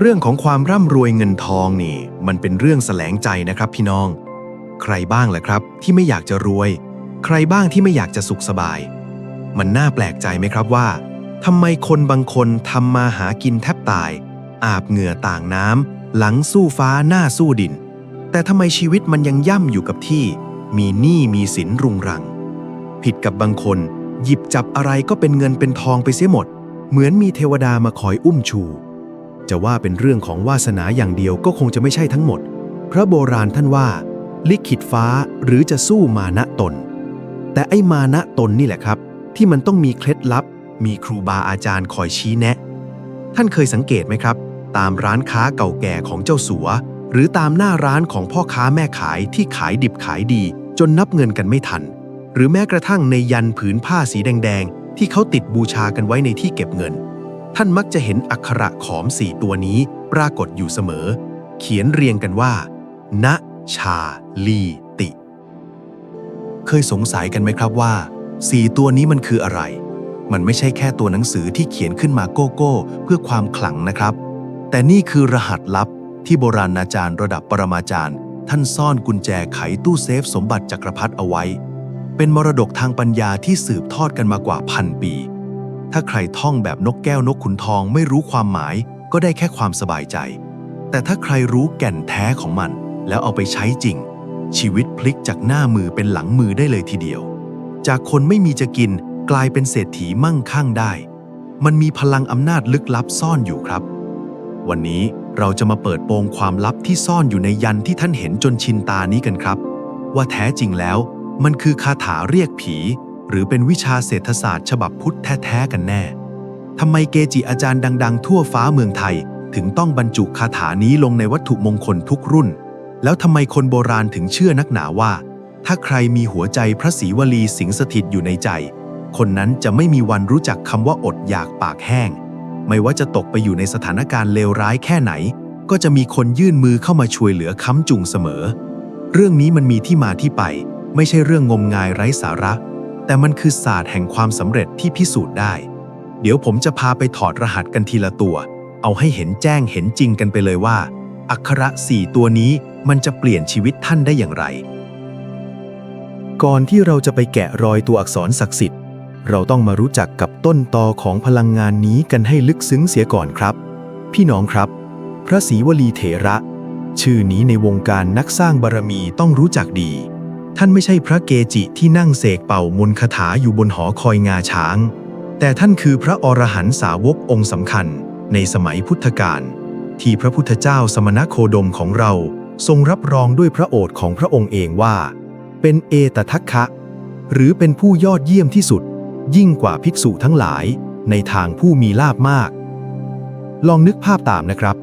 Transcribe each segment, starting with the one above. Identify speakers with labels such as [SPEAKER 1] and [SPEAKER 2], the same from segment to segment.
[SPEAKER 1] เรื่องของความร่ำรวยเงินทองนี่ มันเป็นเรื่องแสลงใจนะครับพี่น้อง ใครบ้างล่ะครับ ที่ไม่อยากจะรวย ใครบ้างที่ไม่อยากจะสุขสบาย มันน่าแปลกใจไหมครับว่าทำไมคนบางคนทำมาหากินแทบตาย อาบเหงื่อต่างน้ำหลังสู้ฟ้าหน้าสู้ดิน แต่ทำไมชีวิตมันยังย่ำอยู่กับที่ มีหนี้มีสินรุงรัง ผิดกับบางคน หยิบจับอะไรก็เป็นเงินเป็นทองไปเสียหมด เหมือนมีเทวดามาคอยอุ้มชู จะว่าเป็นเรื่องของวาสนาอย่างเดียวก็คงจะไม่ใช่ทั้งหมด พระโบราณท่านว่า ลิขิตฟ้าหรือจะสู้มานะตน แต่ไอ้มานะตนนี่แหละครับ ที่มันต้องมีเคล็ดลับ มีครูบาอาจารย์คอยชี้แนะ ท่านเคยสังเกตไหมครับ ตามร้านค้าเก่าแก่ของเจ้าสัว หรือตามหน้าร้านของพ่อค้าแม่ขายที่ขายดิบขายดี จนนับเงินกันไม่ทัน หรือแม้กระทั่งในยันผืนผ้าสีแดง ๆ ที่เขาติดบูชากันไว้ในที่เก็บเงิน ท่านมักจะเห็นอักขระขอมสี่ตัวนี้ปรากฏอยู่เสมอ เขียนเรียงกันว่า ณ ชาลีติ เคยสงสัยกันไหมครับว่าสี่ตัวนี้มันคืออะไร มันไม่ใช่แค่ตัวหนังสือที่เขียนขึ้นมาโก้โก้เพื่อความขลังนะครับ แต่นี่คือรหัสลับที่โบราณอาจารย์ระดับปรมาจารย์ ท่านซ่อนกุญแจไขตู้เซฟสมบัติจักรพรรดิเอาไว้ เป็นมรดกทางปัญญาที่สืบทอดกันมากว่าพันปี ถ้าใครท่องแบบนกแก้วนกขุนทองไม่รู้ความหมาย ก็ได้แค่ความสบายใจ แต่ถ้าใครรู้แก่นแท้ของมัน แล้วเอาไปใช้จริง ชีวิตพลิกจากหน้ามือเป็นหลังมือได้เลยทีเดียว จากคนไม่มีจะกินกลายเป็นเศรษฐีมั่งคั่งได้ มันมีพลังอำนาจลึกลับซ่อนอยู่ครับ วันนี้เราจะมาเปิดโปงความลับที่ซ่อนอยู่ในยันที่ท่านเห็นจนชินตานี้กันครับ ว่าแท้จริงแล้ว มันคือคาถาเรียกผี หรือเป็นวิชาเศรษฐศาสตร์ ฉบับพุทธแท้ๆกันแน่ทำไมเกจิอาจารย์ดัง ๆ ทั่วฟ้าเมืองไทย ถึงต้องบรรจุคาถานี้ลงในวัตถุมงคลทุกรุ่น แล้วทำไมคนโบราณถึงเชื่อนักหนาว่า ถ้าใครมีหัวใจพระศรีวลีสิงสถิตอยู่ในใจ คนนั้นจะไม่มีวันรู้จักคำว่าอดอยากปากแห้ง ไม่ว่าจะตกไปอยู่ในสถานการณ์เลวร้ายแค่ไหน ก็จะมีคนยื่นมือเข้ามาช่วยเหลือค้ำจุงเสมอ เรื่องนี้มันมีที่มาที่ไป ไม่ใช่เรื่องงมงายไร้สาระ แต่มันคือศาสตร์แห่งความสำเร็จที่พิสูจน์ได้ เดี๋ยวผมจะพาไปถอดรหัสกันทีละตัว เอาให้เห็นแจ้งเห็นจริงกันไปเลยว่า อักขระสี่ตัวนี้มันจะเปลี่ยนชีวิตท่านได้อย่างไร ก่อนที่เราจะไปแกะรอยตัวอักษรศักดิ์สิทธิ์ เราต้องมารู้จักกับต้นตอของพลังงานนี้กันให้ลึกซึ้งเสียก่อนครับ พี่น้องครับ พระศรีวลีเถระ ชื่อนี้ในวงการนักสร้างบารมีต้องรู้จักดี ท่านไม่ใช่พระเกจิที่นั่งเสกเป่ามนคาถาอยู่บนหอคอยงาช้าง แต่ท่านคือพระอรหันตสาวกองค์สำคัญในสมัยพุทธกาลที่พระพุทธเจ้าสมณโคดมของเราทรงรับรองด้วยพระโอษฐ์ของพระองค์เองว่า เป็นเอตทัคคะ หรือเป็นผู้ยอดเยี่ยมที่สุด ยิ่งกว่าภิกษุทั้งหลาย ในทางผู้มีลาภมาก ลองนึกภาพตามนะครับ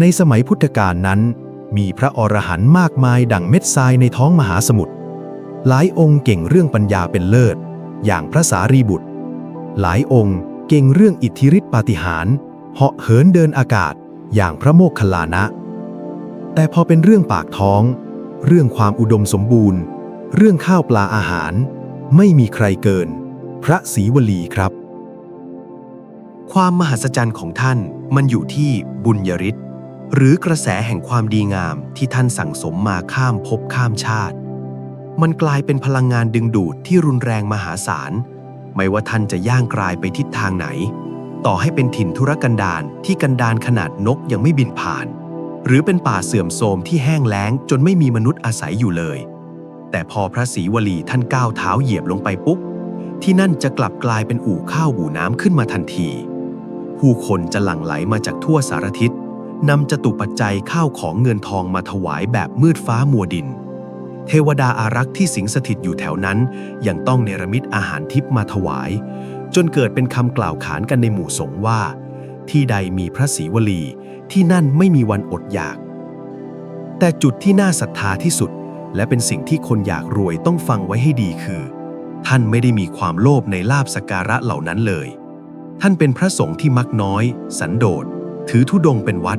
[SPEAKER 1] ในสมัยพุทธกาลนั้น มีพระอรหันต์มากมายดั่งเม็ดทรายในท้องมหาสมุทร หลายองค์เก่งเรื่องปัญญาเป็นเลิศ อย่างพระสารีบุตร หลายองค์เก่งเรื่องอิทธิฤทธิปาฏิหาริย์เหาะเหินเดินอากาศอย่างพระโมคคัลลานะ แต่พอเป็นเรื่องปากท้อง เรื่องความอุดมสมบูรณ์ เรื่องข้าวปลาอาหาร ไม่มีใครเกิน พระศรีวลีครับ ความมหัศจรรย์ของท่านมันอยู่ที่บุญยริศหรือกระแสแห่งความดีงามที่ท่านสั่งสมมาข้ามภพข้ามชาติ มันกลายเป็นพลังงานดึงดูดที่รุนแรงมหาศาล ไม่ว่าท่านจะย่างกลายไปทิศทางไหน ต่อให้เป็นถิ่นธุรกันดารที่กันดารขนาดนกยังไม่บินผ่าน หรือเป็นป่าเสื่อมโทรมที่แห้งแล้งจนไม่มีมนุษย์อาศัยอยู่เลย แต่พอพระศรีวลีท่านก้าวเท้าเหยียบลงไปปุ๊บที่นั่นจะกลับกลายเป็นอู่ข้าวอู่น้ำขึ้นมาทันที ผู้คนจะหลั่งไหลมาจากทั่วสารทิศนำจตุปัจจัยข้าวของเงินทองมาถวายแบบมืดฟ้ามัวดิน เทวดาอารักษ์ที่สิงสถิตอยู่แถวนั้น ยังต้องเนรมิตอาหารทิพมาถวาย จนเกิดเป็นคำกล่าวขานกันในหมู่สงฆ์ว่า ที่ใดมีพระศรีวลี ที่นั่นไม่มีวันอดอยาก แต่จุดที่น่าศรัทธาที่สุด และเป็นสิ่งที่คนอยากรวยต้องฟังไว้ให้ดีคือ ท่านไม่ได้มีความโลภในลาบสการะเหล่านั้นเลย ท่านเป็นพระสงฆ์ที่มักน้อย สันโดษ ถือธุดงเป็นวัด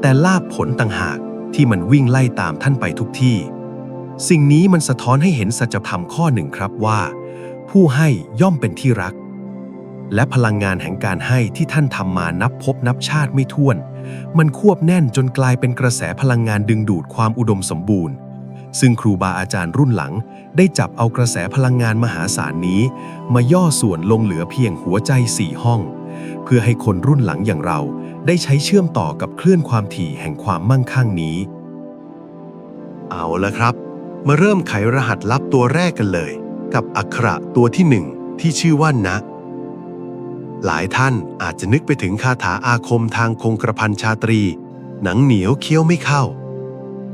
[SPEAKER 1] แต่ลาบผลต่างหากที่มันวิ่งไล่ตามท่านไปทุกที่ สิ่งนี้มันสะท้อนให้เห็นสัจธรรมข้อหนึ่งครับว่า ผู้ให้ย่อมเป็นที่รัก และพลังงานแห่งการให้ที่ท่านทำมานับพบนับชาติไม่ถ้วน มันควบแน่นจนกลายเป็นกระแสพลังงานดึงดูดความอุดมสมบูรณ์ ซึ่งครูบาอาจารย์รุ่นหลัง ได้จับเอากระแสพลังงานมหาศาลนี้ มาย่อส่วนลงเหลือเพียงหัวใจสี่ห้อง เพื่อให้คนรุ่นหลังอย่างเรา ได้ใช้เชื่อมต่อกับคลื่นความถี่แห่งความมั่งคั่งนี้ เอาละครับ มาเริ่มไขรหัสลับตัวแรกกันเลย กับอักขระตัวที่หนึ่งที่ชื่อว่านะ หลายท่านอาจจะนึกไปถึงคาถาอาคมทางคงกระพันชาตรี หนังเหนียวเคี้ยวไม่เข้า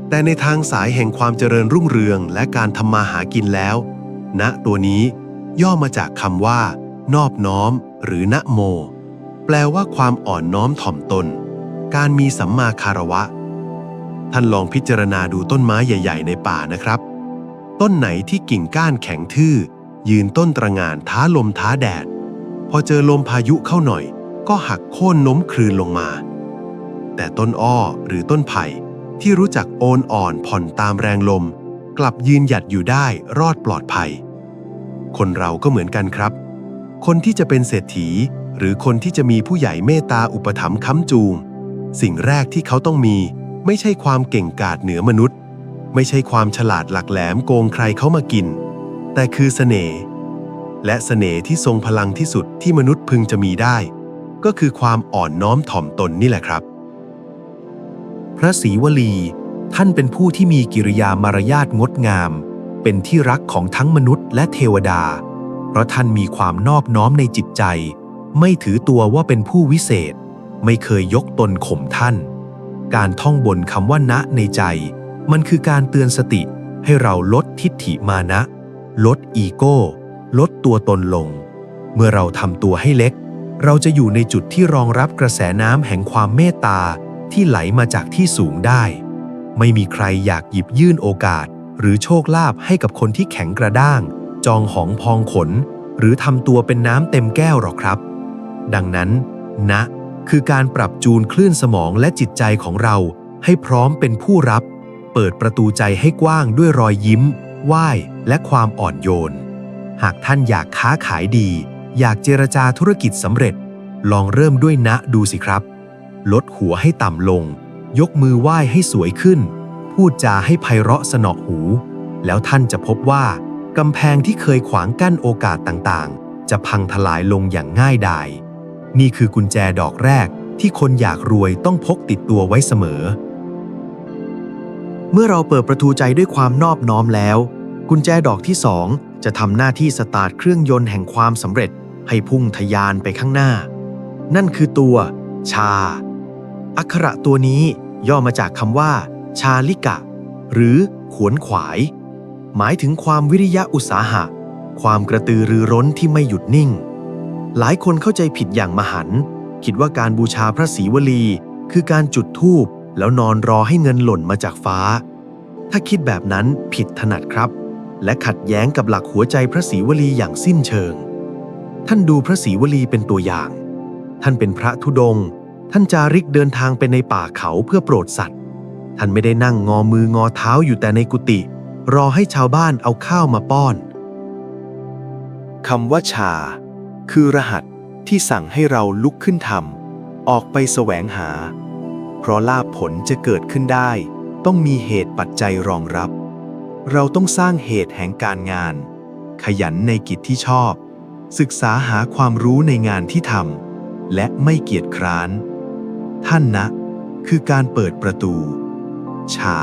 [SPEAKER 1] แต่ในทางสายแห่งความเจริญรุ่งเรืองและการทำมาหากินแล้ว ณตัวนี้ย่อมาจากคำว่า นอบน้อม หรือนะโม แปลว่าความอ่อนน้อมถ่อมตน การมีสัมมาคารวะ ท่านลองพิจารณาดูต้นไม้ใหญ่ ๆ ในป่านะครับ ต้นไหนที่กิ่งก้านแข็งทื่อ ยืนต้นตระงานท้าลมท้าแดด พอเจอลมพายุเข้าหน่อย ก็หักโค่นน้มคลืนลงมา แต่ต้นอ้อหรือต้นไผ่ที่รู้จักโอนอ่อนผ่อนตามแรงลม กลับยืนหยัดอยู่ได้รอดปลอดภัย คนเราก็เหมือนกันครับ คนที่จะเป็นเศรษฐี หรือคนที่จะมีผู้ใหญ่เมตตาอุปถัมภ์ค้ำจูง สิ่งแรกที่เขาต้องมี ไม่ใช่ความเก่งกาจเหนือมนุษย์ ไม่ใช่ความฉลาดหลักแหลมโกงใครเข้ามากิน แต่คือเสน่ห์และเสน่ห์ที่ทรงพลังที่สุดที่มนุษย์พึงจะมีได้ ก็คือความอ่อนน้อมถ่อมตนนี่แหละครับ พระศรีวลี ท่านเป็นผู้ที่มีกิริยามารยาทงดงาม เป็นที่รักของทั้งมนุษย์และเทวดา เพราะท่านมีความนอบน้อมในจิตใจ ไม่ถือตัวว่าเป็นผู้วิเศษ ไม่เคยยกตนข่มท่าน การท่องบนคำว่านะในใจ มันคือการเตือนสติให้เราลดทิฏฐิมานะ ลดอีโก้ ลดตัวตนลง เมื่อเราทำตัวให้เล็ก เราจะอยู่ในจุดที่รองรับกระแสน้ำแห่งความเมตตาที่ไหลมาจากที่สูงได้ ไม่มีใครอยากหยิบยื่นโอกาส หรือโชคลาภให้กับคนที่แข็งกระด้าง จองหองพองขน หรือทำตัวเป็นน้ำเต็มแก้วหรอกครับ ดังนั้นนะ คือการปรับจูนคลื่นสมองและจิตใจของเรา ให้พร้อมเป็นผู้รับ เปิดประตูใจให้กว้างด้วยรอยยิ้มไหว้และความอ่อนโยน หากท่านอยากค้าขายดี อยากเจรจาธุรกิจสำเร็จ ลองเริ่มด้วยนะดูสิครับ ลดหัวให้ต่ำลง ยกมือไหว้ให้สวยขึ้น พูดจาให้ไพเราะสนอหู แล้วท่านจะพบว่ากำแพงที่เคยขวางกั้นโอกาสต่างๆ จะพังทลายลงอย่างง่ายดาย นี่คือกุญแจดอกแรกที่คนอยากรวยต้องพกติดตัวไว้เสมอ
[SPEAKER 2] เมื่อเราเปิดประตูใจด้วยความนอบน้อมแล้ว กุญแจดอกที่สองจะทำหน้าที่สตาร์ทเครื่องยนต์แห่งความสำเร็จให้พุ่งทะยานไปข้างหน้า นั่นคือตัว ชา อักขระตัวนี้ย่อมาจากคำว่า ชาลิกะ หรือขวนขวาย หมายถึงความวิริยะอุตสาหะ ความกระตือรือร้นที่ไม่หยุดนิ่ง หลายคนเข้าใจผิดอย่างมหันต์คิดว่าการบูชาพระศรีวลี คือการจุดธูปแล้วนอนรอให้เงินหล่นมาจากฟ้า ถ้าคิดแบบนั้นผิดถนัดครับ และขัดแย้งกับหลักหัวใจพระศรีวลีอย่างสิ้นเชิง ท่านดูพระศรีวลีเป็นตัวอย่าง ท่านเป็นพระธุดงค์ท่านจาริกเดินทางไปในป่าเขาเพื่อโปรดสัตว์ ท่านไม่ได้นั่งงอมืองอเท้าอยู่แต่ในกุฏิรอให้ชาวบ้านเอาข้าวมาป้อน
[SPEAKER 3] คำว่าชา คือรหัสที่สั่งให้เราลุกขึ้นทำออกไปแสวงหา เพราะลาภผลจะเกิดขึ้นได้ ต้องมีเหตุปัจจัยรองรับ เราต้องสร้างเหตุแห่งการงาน ขยันในกิจที่ชอบ ศึกษาหาความรู้ในงานที่ทำและไม่เกียจคร้าน ท่านนะ คือการเปิดประตู ชา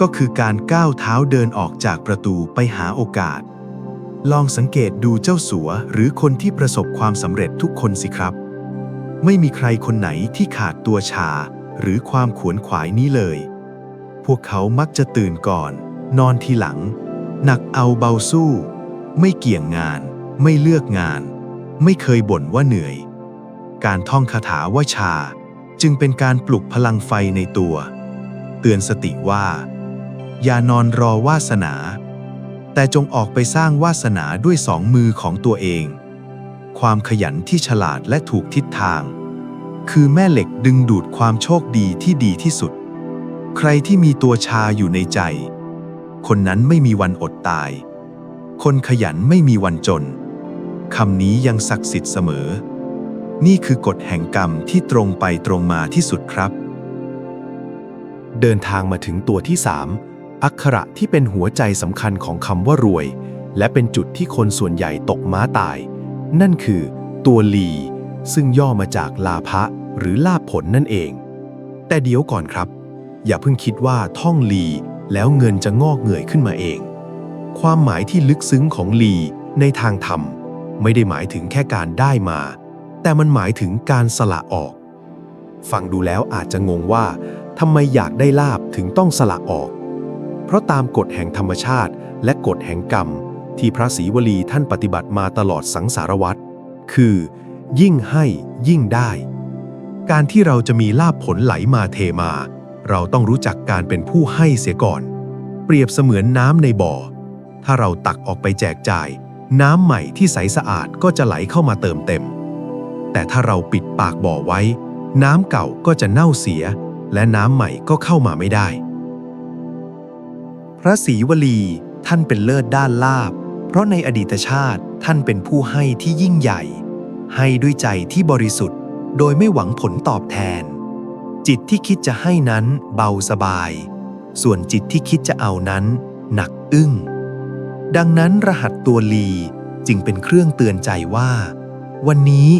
[SPEAKER 3] ก็คือการก้าวเท้าเดินออกจากประตูไปหาโอกาส ลองสังเกตดูเจ้าสัวหรือคนที่ประสบความสำเร็จทุกคนสิครับ ไม่มีใครคนไหนที่ขาดตัวชา หรือความขวนขวายนี้เลย พวกเขามักจะตื่นก่อน นอนทีหลัง หนักเอาเบาสู้ ไม่เกี่ยงงาน ไม่เลือกงาน ไม่เคยบ่นว่าเหนื่อย การท่องคาถาว่าชา จึงเป็นการปลุกพลังไฟในตัว เตือนสติว่า อย่านอนรอวาสนา แต่จงออกไปสร้างวาสนาด้วยสองมือของตัวเอง ความขยันที่ฉลาดและถูกทิศทาง คือแม่เหล็กดึงดูดความโชคดีที่ดีที่สุด ใครที่มีตัวชาอยู่ในใจ คนนั้นไม่มีวันอดตาย คนขยันไม่มีวันจนคำนี้ยังศักดิ์สิทธิ์เสมอ นี่คือกฎแห่งกรรมที่ตรงไปตรงมาที่สุดครับ เดินทางมาถึงตัวที่ 3 อักขระที่เป็นหัวใจสำคัญของคำว่ารวย และเป็นจุดที่คนส่วนใหญ่ตกม้าตาย นั่นคือตัวลี ซึ่งย่อมาจากลาภะหรือลาภผลนั่นเอง แต่เดี๋ยวก่อนครับ อย่าเพิ่งคิดว่าท่องลีแล้วเงินจะงอกเงยขึ้นมาเอง ความหมายที่ลึกซึ้งของลีในทางธรรม ไม่ได้หมายถึงแค่การได้มา แต่มันหมายถึงการสละออก ฟังดูแล้วอาจจะงงว่าทำไมอยากได้ลาบถึงต้องสละออก เพราะตามกฎแห่งธรรมชาติ และกฎแห่งกรรม ที่พระศรีวลีท่านปฏิบัติมาตลอดสังสารวัตรคือ ยิ่งให้ยิ่งได้ การที่เราจะมีลาบผลไหลมาเทมา เราต้องรู้จักการเป็นผู้ให้เสียก่อน เปรียบเสมือนน้ำในบ่อ ถ้าเราตักออกไปแจกจ่าย น้ำใหม่ที่ใสสะอาดก็จะไหลเข้ามาเติมเต็ม แต่ถ้าเราปิดปากบ่อไว้ น้ำเก่าก็จะเน่าเสีย และน้ำใหม่ก็เข้ามาไม่ได้ พระศรีวลีท่านเป็นเลิศด้านลาบ เพราะในอดีตชาติท่านเป็นผู้ให้ที่ยิ่งใหญ่ ให้ด้วยใจที่บริสุทธิ์ โดยไม่หวังผลตอบแทน จิตที่คิดจะให้นั้นเบาสบาย ส่วนจิตที่คิดจะเอานั้น หนักอึ้ง ดังนั้นรหัสตัวลีจึงเป็นเครื่องเตือนใจว่า วันนี้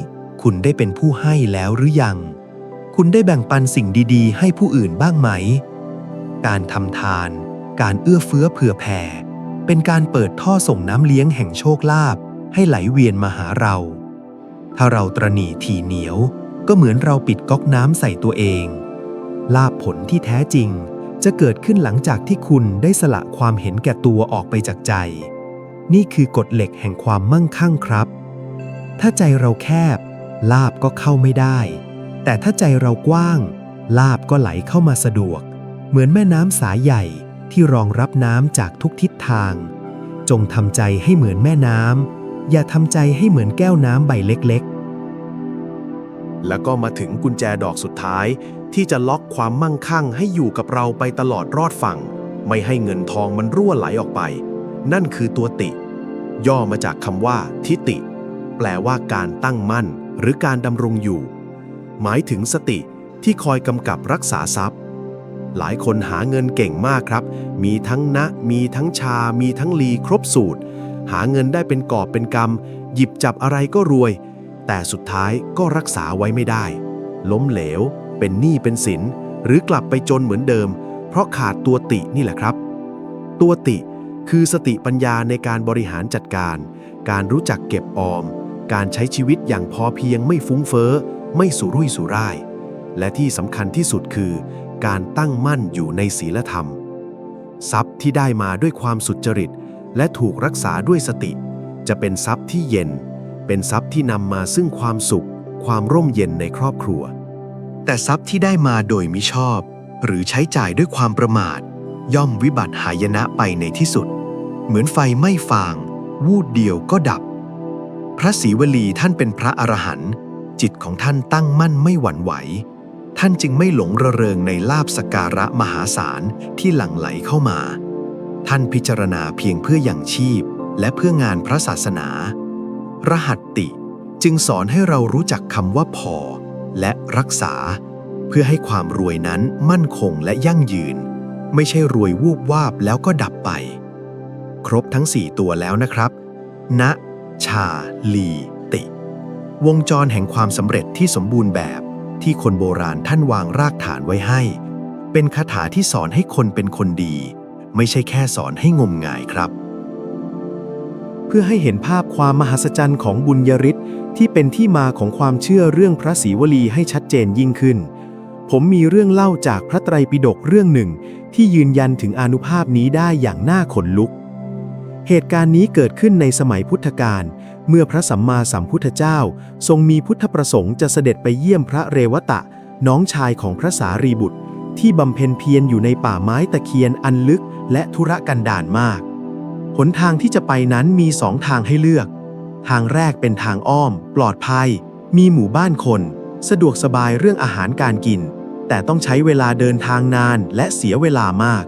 [SPEAKER 3] คุณได้เป็นผู้ให้แล้วหรือยัง คุณได้แบ่งปันสิ่งดีๆ ให้ผู้อื่นบ้างไหม การทำทาน การเอื้อเฟื้อเผื่อแผ่ เป็นการเปิดท่อส่งน้ำเลี้ยงแห่งโชคลาภให้ไหลเวียนมาหาเรา ถ้าเราตรณีทีเหนียว ก็เหมือนเราปิดก๊อกน้ำใส่ตัวเอง ลาภผลที่แท้จริงจะเกิดขึ้นหลังจากที่คุณได้สละความเห็นแก่ตัวออกไปจากใจ นี่คือกฎเหล็กแห่งความมั่งคั่งครับ ถ้าใจเราแคบ ลาบก็เข้าไม่ได้ แต่ถ้าใจเรากว้าง ลาบก็ไหลเข้ามาสะดวก เหมือนแม่น้ำสายใหญ่ ที่รองรับน้ำจากทุกทิศทาง จงทำใจให้เหมือนแม่น้ำอย่าทำใจให้เหมือนแก้วน้ำใบเล็กๆ แล้วก็มาถึงกุญแจดอกสุดท้าย ที่จะล็อกความมั่งคั่งให้อยู่กับเราไปตลอดรอดฝั่ง ไม่ให้เงินทองมันรั่วไหลออกไป นั่นคือตัวติ ย่อมาจากคำว่า ทิติ แปลว่าการตั้งมั่น หรือการดำรงอยู่ หมายถึงสติที่คอยกำกับรักษาทรัพย์ หลายคนหาเงินเก่งมากครับ มีทั้งนะ มีทั้งชา มีทั้งลีครบสูตร หาเงินได้เป็นกอบเป็นกำหยิบจับอะไรก็รวย แต่สุดท้ายก็รักษาไว้ไม่ได้ ล้มเหลว เป็นหนี้เป็นสิน หรือกลับไปจนเหมือนเดิม เพราะขาดตัวตินี่แหละครับ ตัวติคือสติปัญญาในการบริหารจัดการ การรู้จักเก็บออม การใช้ชีวิตอย่างพอเพียงไม่ฟุ้งเฟ้อ ไม่สุรุ่ยสุร่าย และที่สำคัญที่สุดคือ การตั้งมั่นอยู่ในศีลธรรม ทรัพย์ที่ได้มาด้วยความสุจริต และถูกรักษาด้วยสติ จะเป็นทรัพย์ที่เย็น เป็นทรัพย์ที่นำมาซึ่งความสุข ความร่มเย็นในครอบครัว
[SPEAKER 1] แต่ทรัพย์ที่ได้มาโดยมิชอบ หรือใช้จ่ายด้วยความประมาท ย่อมวิบัติหายนะไปในที่สุด เหมือนไฟไม่ฟาง วูดเดียวก็ดับ พระศรีวลีท่านเป็นพระอรหันต์จิตของท่านตั้งมั่นไม่หวั่นไหว ท่านจึงไม่หลงระเริงในลาบสการะมหาศาลที่หลั่งไหลเข้ามา ท่านพิจารณาเพียงเพื่ออย่างชีพ และเพื่องานพระศาสนา รหัตติจึงสอนให้เรารู้จักคำว่าพอ และรักษา เพื่อให้ความรวยนั้นมั่นคงและยั่งยืน ไม่ใช่รวยวูบวาบแล้วก็ดับไป ครบทั้ง4ตัวแล้วนะครับณชาลีติ วงจรแห่งความสำเร็จที่สมบูรณ์แบบ ที่คนโบราณท่านวางรากฐานไว้ให้ เป็นคาถาที่สอนให้คนเป็นคนดี ไม่ใช่แค่สอนให้งมงายครับ
[SPEAKER 3] เพื่อให้เห็นภาพความมหัศจรรย์ของบุญยริศที่เป็นที่มาของความเชื่อเรื่องพระศรีวลีให้ชัดเจนยิ่งขึ้น ผมมีเรื่องเล่าจากพระไตรปิฎกเรื่องหนึ่ง ที่ยืนยันถึงอนุภาพนี้ได้อย่างน่าขนลุก เหตุการณ์นี้เกิดขึ้นในสมัยพุทธกาล เมื่อพระสัมมาสัมพุทธเจ้า ทรงมีพุทธประสงค์จะเสด็จไปเยี่ยมพระเรวตะ น้องชายของพระสารีบุตร ที่บำเพ็ญเพียรอยู่ในป่าไม้ตะเคียนอันลึกและธุระกันดารมาก หนทางที่จะไปนั้นมีสองทางให้เลือก ทางแรกเป็นทางอ้อม ปลอดภัย มีหมู่บ้านคน สะดวกสบายเรื่องอาหารการกิน แต่ต้องใช้เวลาเดินทางนานและเสียเวลามาก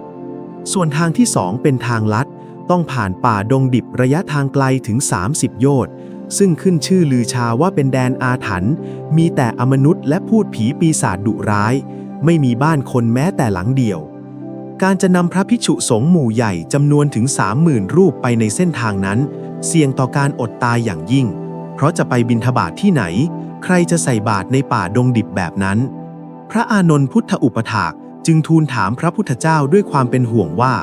[SPEAKER 3] ส่วนทางที่สองเป็นทางลัด ต้องผ่านป่าดงดิบระยะทางไกลถึง 30 โยชน์ ซึ่งขึ้นชื่อลือชาว่าเป็นแดนอาถรรพ์มีแต่อมนุษย์และพูดผีปีศาจดุร้าย ไม่มีบ้านคนแม้แต่หลังเดียว การจะนำพระภิกษุสงฆ์หมู่ใหญ่จำนวนถึง 30,000 รูปไปในเส้นทางนั้น เสี่ยงต่อการอดตายอย่างยิ่ง เพราะจะไปบินทบาทที่ไหน ใครจะใส่บาตรในป่าดงดิบแบบนั้น พระอานนท์พุทธอุปถากจึงทูลถามพระพุทธเจ้าด้วยความเป็นห่วงว่า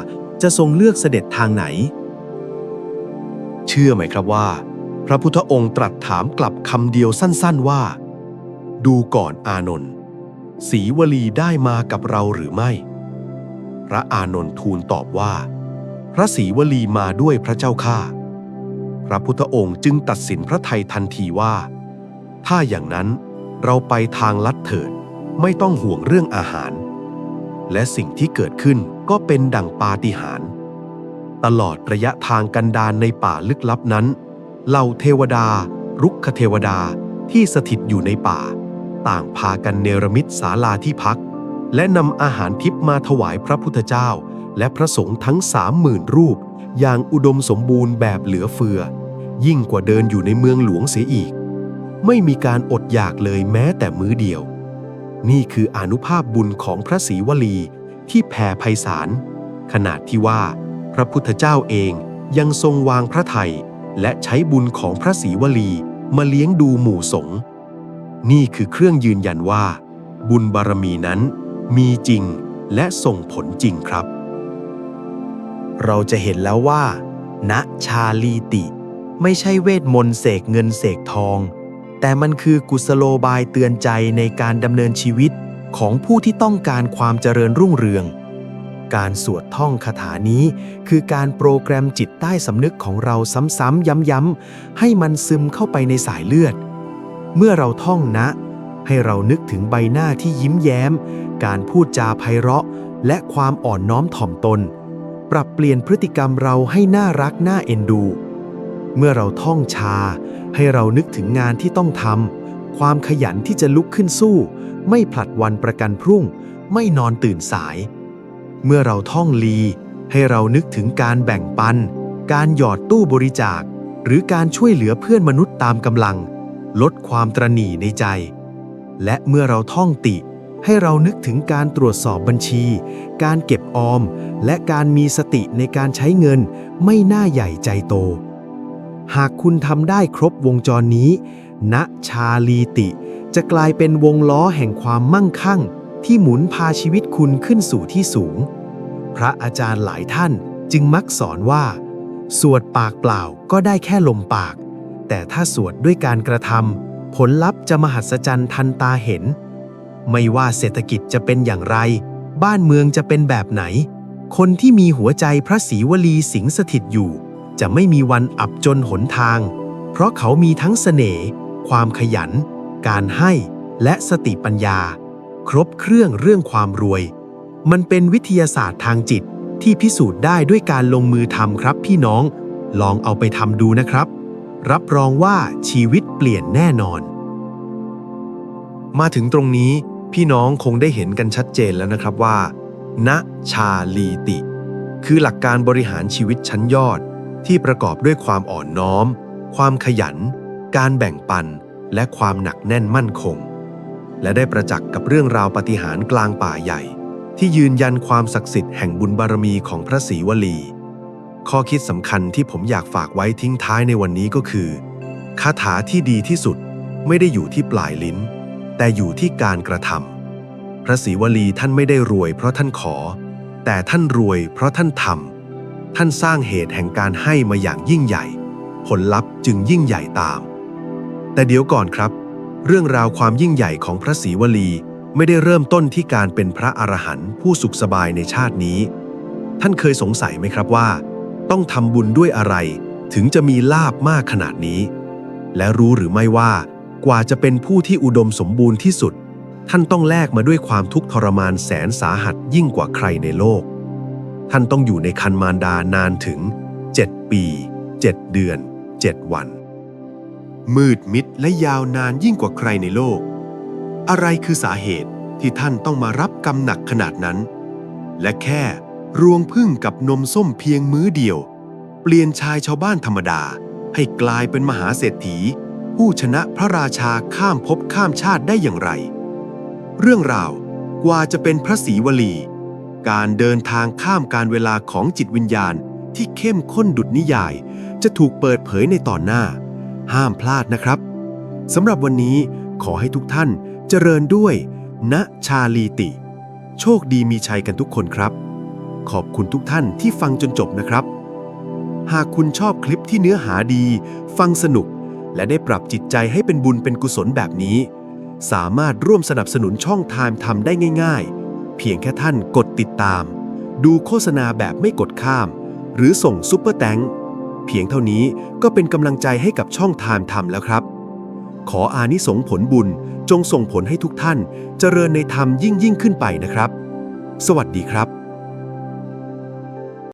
[SPEAKER 3] จะทรงเลือกเสด็จทางไหน
[SPEAKER 1] เชื่อไหมครับว่า พระพุทธองค์ตรัสถามกลับคำเดียวสั้นๆว่า ดูก่อนอานนท์ศรีวลีได้มากับเราหรือไม่ พระอานนท์ทูลตอบว่า พระศรีวลีมาด้วยพระเจ้าข้าพระพุทธองค์จึงตัดสินพระไทยทันทีว่า ถ้าอย่างนั้นเราไปทางลัดเถิด ไม่ต้องห่วงเรื่องอาหาร และสิ่งที่เกิดขึ้นก็เป็นดั่งปาฏิหาริย์ตลอดระยะทางกันดารในป่าลึกลับนั้น เหล่าเทวดา รุกขเทวดาที่สถิตอยู่ในป่า ต่างพากันเนรมิตศาลาที่พัก และนำอาหารทิพมาถวายพระพุทธเจ้า และพระสงฆ์ทั้งสามหมื่นรูป อย่างอุดมสมบูรณ์แบบเหลือเฟือ ยิ่งกว่าเดินอยู่ในเมืองหลวงเสียอีก ไม่มีการอดอยากเลยแม้แต่มื้อเดียว นี่คืออนุภาพบุญของพระศรีวลีที่แผ่ไพศาล ขนาดที่ว่า พระพุทธเจ้าเองยังทรงวางพระไทยและใช้บุญของพระศรีวลีมาเลี้ยงดูหมู่สงฆ์นี่คือเครื่องยืนยันว่า บุญบารมีนั้นมีจริงและส่งผลจริงครับ
[SPEAKER 2] เราจะเห็นแล้วว่าณชาลีติ ไม่ใช่เวทมนต์เสกเงินเสกทอง แต่มันคือกุศโลบายเตือนใจในการดำเนินชีวิตของผู้ที่ต้องการความเจริญรุ่งเรือง การสวดท่องคาถานี้ คือการโปรแกรมจิตใต้สำนึกของเราซ้ำๆย้ำๆ ให้มันซึมเข้าไปในสายเลือด เมื่อเราท่องนะ ให้เรานึกถึงใบหน้าที่ยิ้มแย้ม การพูดจาไพเราะ และความอ่อนน้อมถ่อมตน ปรับเปลี่ยนพฤติกรรมเราให้น่ารักน่าเอ็นดู เมื่อเราท่องชา ให้เรานึกถึงงานที่ต้องทำความขยันที่จะลุกขึ้นสู้ ไม่ผลัดวันประกันพรุ่ง ไม่นอนตื่นสาย เมื่อเราท่องลี ให้เรานึกถึงการแบ่งปัน การหยอดตู้บริจาค หรือการช่วยเหลือเพื่อนมนุษย์ตามกำลัง ลดความตรณีในใจ และเมื่อเราท่องติ ให้เรานึกถึงการตรวจสอบบัญชี การเก็บออม และการมีสติในการใช้เงิน ไม่น่าใหญ่ใจโต หากคุณทำได้ครบวงจรนี้ ณชาลีติ จะกลายเป็นวงล้อแห่งความมั่งคั่ง ที่หมุนพาชีวิตคุณขึ้นสู่ที่สูง พระอาจารย์หลายท่านจึงมักสอนว่า สวดปากเปล่าก็ได้แค่ลมปาก แต่ถ้าสวดด้วยการกระทำผลลัพธ์จะมหัศจรรย์ทันตาเห็น ไม่ว่าเศรษฐกิจจะเป็นอย่างไร บ้านเมืองจะเป็นแบบไหน คนที่มีหัวใจพระศรีวลีสิงสถิตอยู่ จะไม่มีวันอับจนหนทาง เพราะเขามีทั้งเสน่ห์ความขยัน การให้และสติปัญญา ครบเครื่องเรื่องความรวย มันเป็นวิทยาศาสตร์ทางจิตที่พิสูจน์ได้ด้วยการลงมือทำครับพี่น้อง ลองเอาไปทำดูนะครับ รับรองว่าชีวิตเปลี่ยนแน่นอน
[SPEAKER 1] มาถึงตรงนี้พี่น้องคงได้เห็นกันชัดเจนแล้วนะครับว่าณชาลีติ คือหลักการบริหารชีวิตชั้นยอด ที่ประกอบด้วยความอ่อนน้อม ความขยัน การแบ่งปัน และความหนักแน่นมั่นคง และได้ประจักษ์กับเรื่องราวปฏิหารกลางป่าใหญ่ ที่ยืนยันความศักดิ์สิทธิ์แห่งบุญบารมีของพระศรีวลี ข้อคิดสำคัญที่ผมอยากฝากไว้ทิ้งท้ายในวันนี้ก็คือคาถาที่ดีที่สุดไม่ได้อยู่ที่ปลายลิ้น แต่อยู่ที่การกระทำพระศรีวลีท่านไม่ได้รวยเพราะท่านขอ แต่ท่านรวยเพราะท่านทำ ท่านสร้างเหตุแห่งการให้มาอย่างยิ่งใหญ่ ผลลัพธ์จึงยิ่งใหญ่ตาม แต่เดี๋ยวก่อนครับ เรื่องราวความยิ่งใหญ่ของพระศรีวลีไม่ได้เริ่มต้นที่การเป็นพระอรหันต์ผู้สุขสบายในชาตินี้ ท่านเคยสงสัยไหมครับว่า ต้องทำบุญด้วยอะไร ถึงจะมีลาบมากขนาดนี้ และรู้หรือไม่ว่า กว่าจะเป็นผู้ที่อุดมสมบูรณ์ที่สุด ท่านต้องแลกมาด้วยความทุกข์ทรมานแสนสาหัสยิ่งกว่าใครในโลก ท่านต้องอยู่ในคันมารดานานถึง 7 ปี 7 เดือน 7 วัน มืดมิดและยาวนานยิ่งกว่าใครในโลก อะไรคือสาเหตุที่ท่านต้องมารับกรรมหนักขนาดนั้น และแค่รวงพึ่งกับนมส้มเพียงมื้อเดียว เปลี่ยนชายชาวบ้านธรรมดา ให้กลายเป็นมหาเศรษฐี ผู้ชนะพระราชาข้ามภพข้ามชาติได้อย่างไร เรื่องราวกว่าจะเป็นพระศรีวลี การเดินทางข้ามการเวลาของจิตวิญญาณ ที่เข้มข้นดุดนิยาย จะถูกเปิดเผยในตอนหน้า ห้ามพลาดนะครับสำหรับวันนี้ขอให้ทุกท่านเจริญด้วยณชาลีติ โชคดีมีชัยกันทุกคนครับ ขอบคุณทุกท่านที่ฟังจนจบนะครับ หากคุณชอบคลิปที่เนื้อหาดี ฟังสนุก และได้ปรับจิตใจให้เป็นบุญเป็นกุศลแบบนี้ สามารถร่วมสนับสนุนช่องไทม์ทำได้ง่าย ๆ เพียงแค่ท่านกดติดตาม ดูโฆษณาแบบไม่กดข้าม หรือส่งซุปเปอร์แตงเพียงเท่านี้ก็เป็นกำลังใจให้กับช่องไทม์ทำแล้วครับ ขออานิสงผลบุญจงส่งผลให้ทุกท่าน เจริญในธรรมยิ่งยิ่งขึ้นไปนะครับ สวัสดีครับ